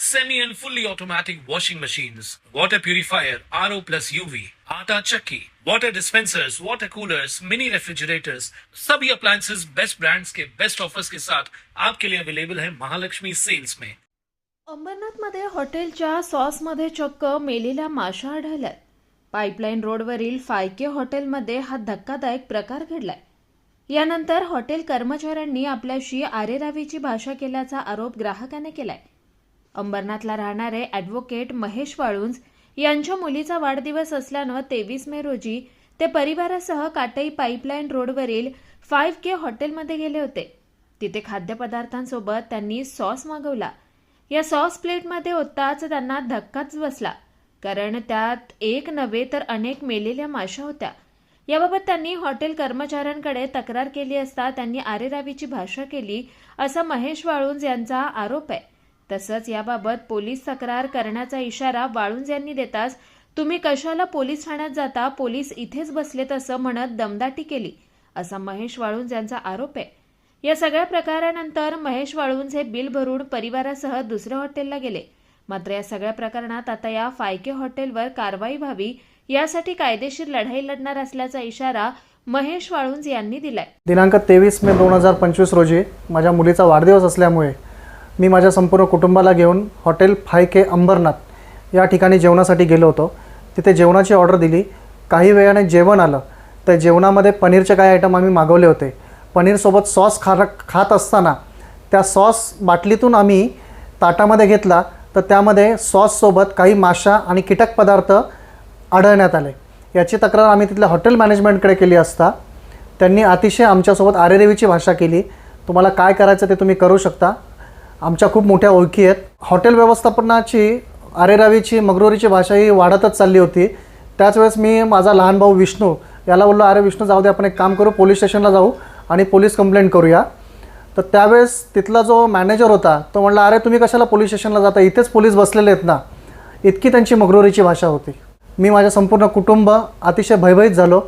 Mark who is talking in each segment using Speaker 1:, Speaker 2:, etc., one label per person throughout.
Speaker 1: semi and fully automatic washing machines, water purifier, RO plus UV, आटा चक्की, water dispensers, water coolers, mini refrigerators, सभी appliances best brands के best offers के साथ आपके लिए अवेलेबल है महालक्ष्मी सेल्स में।
Speaker 2: अंबरनाथमध्ये हॉटेलच्या सॉसमध्ये चक्क मेलेल्या माशा आढळल्यात. पाईपलाईन रोडवरील फायके हॉटेलमध्ये हा धक्कादायक प्रकार घडलाय. यानंतर हॉटेल कर्मचाऱ्यांनी आपल्याशी आरेरावीची भाषा केल्याचा आरोप ग्राहकाने केलाय. अंबरनाथला राहणारे ॲडव्होकेट महेश वाळुंज यांच्या मुलीचा वाढदिवस असल्यानं तेवीस मे रोजी ते परिवारासह काटई पाईपलाईन रोडवरील फाईव्ह के हॉटेलमध्ये गेले होते. तिथे खाद्यपदार्थांसोबत त्यांनी सॉस मागवला. या सॉस प्लेटमध्ये होताच त्यांना धक्काच बसला. कारण त्यात एक नव्हे तर अनेक मेलेल्या माशा होत्या. याबाबत त्यांनी हॉटेल कर्मचाऱ्यांकडे तक्रार केली असता त्यांनी आरेरावीची भाषा केली असा महेश वाळुंज यांचा आरोप आहे. तसंच याबाबत पोलीस तक्रार करण्याचा इशारा वाळुंज यांनी देताच तुम्ही कशाला पोलीस ठाण्यात जाता? पोलीस इथेच बसलेत असं म्हणत दमदाटी केली असा महेश वाळुंज यांचा आरोप आहे. या सगळ्या प्रकारानंतर महेश वाळुंज हे बिल भरून परिवारासह दुसऱ्या हॉटेलला गेले. मात्र या सगळ्या प्रकरणात आता या फायके हॉटेलवर कारवाई व्हावी यासाठी कायदेशीर लढाई लढणार असल्याचा इशारा महेश वाळुंज यांनी दिलाय.
Speaker 3: दिनांक तेवीस मे दोन हजार पंचवीस रोजी माझ्या मुलीचा वाढदिवस असल्यामुळे मी माझ्या संपूर्ण कुटुंबाला घेऊन हॉटेल फाय के अंबरनाथ या ठिकाणी जेवणासाठी गेलो होतो. तिथे जेवणाची ऑर्डर दिली. काही वेळाने जेवण आलं. तर जेवणामध्ये पनीरचे काही आयटम आम्ही मागवले होते. पनीरसोबत सॉस खा खात असताना त्या सॉस बाटलीतून आम्ही ताटामध्ये घेतला. तर त्यामध्ये सॉससोबत काही माशा आणि कीटक पदार्थ आढळण्यात आले. याची तक्रार आम्ही तिथल्या हॉटेल मॅनेजमेंटकडे केली असता. त्यांनी अतिशय आमच्यासोबत आरेरेवीची भाषा केली. तुम्हाला काय करायचं ते तुम्ही करू शकता. आमच्या खूप मोठ्या ओळखी आहेत. हॉटेल व्यवस्थापनाची आरेरावीची मगरोरीची भाषा ही वाढतच चालली होती. त्याच वेळेस मी माझा लहान भाऊ विष्णू याला बोललो अरे विष्णू जाऊ दे आपण एक काम करू पोलीस स्टेशनला जाऊ आणि पोलीस कंप्लेंट करूया. तर त्यावेळेस तिथला जो मॅनेजर होता तो म्हणला अरे तुम्ही कशाला पोलीस स्टेशनला जाता? इथेच पोलीस बसलेले आहेत ना. इतकी त्यांची मगरोरीची भाषा होती. मी माझ्या संपूर्ण कुटुंब अतिशय भयभीत झालो.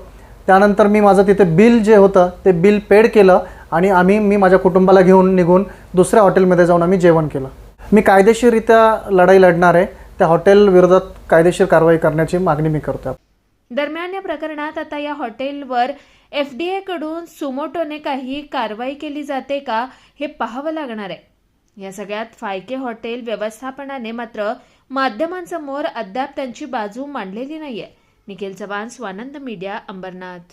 Speaker 3: त्यानंतर मी माझं तिथे बिल जे होतं ते बिल पेड केलं आणि आम्ही मी माझ्या कुटुंबाला घेऊन निघून दुसऱ्या हॉटेलमध्ये जाऊन आम्ही जेवण केलं. मी कायदेशीररित्या लढाई लढणार आहे. त्या हॉटेल विरोधात कायदेशीर कारवाई करण्याची मागणी मी करतो
Speaker 2: दरम्यान या प्रकरणात आता या हॉटेलवर एफ डी कडून सुमोटोने काही कारवाई केली जाते का हे पाहावं लागणार आहे. या सगळ्यात फायके हॉटेल व्यवस्थापनाने मात्र माध्यमांसमोर अद्याप त्यांची बाजू मांडलेली नाहीये. निखिल चव्हाण स्वानंद मीडिया अंबरनाथ.